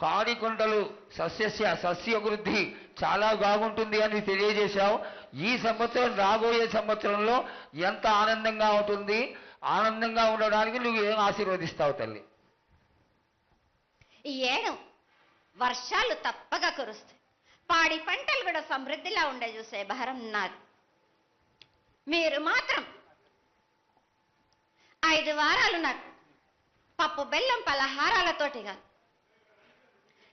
కాడికొండలు సస్యస్య సస్యవృద్ధి చాలా బాగుంటుంది అని తెలియజేశావు. ఈ సంవత్సరం రాబోయే సంవత్సరంలో ఎంత ఆనందంగా ఉంటుంది? ఆనందంగా ఉండడానికి నువ్వు ఏం ఆశీర్వదిస్తావు తల్లి? ఈ ఏడు వర్షాలు తప్పగా కురుస్తాయి. పాడి పంటలు కూడా సమృద్ధిలా ఉండే చూసే భారం నాది. మీరు మాత్రం ఐదు వారాలు నాకు పప్పు బెల్లం పలహారాలతోటి కాదు.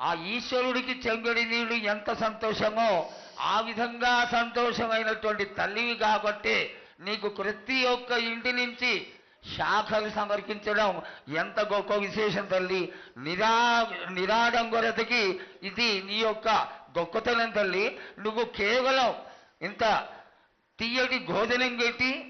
ఆ ఈశ్వరుడికి చెంగుడి నీళ్ళు ఎంత సంతోషమో ఆ విధంగా సంతోషమైనటువంటి తల్లివి కాబట్టి నీకు ప్రతి ఒక్క ఇంటి నుంచి శాఖలు సమర్పించడం ఎంత గొప్ప విశేషం తల్లి. నిరా నిరాడంబరతకి ఇది నీ యొక్క గొప్పతనం తల్లి. నువ్వు కేవలం ఇంత తీయటి భోజనం పెట్టి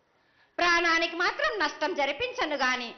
ప్రాణానికి మాత్రం నష్టం జరిపించను గాని.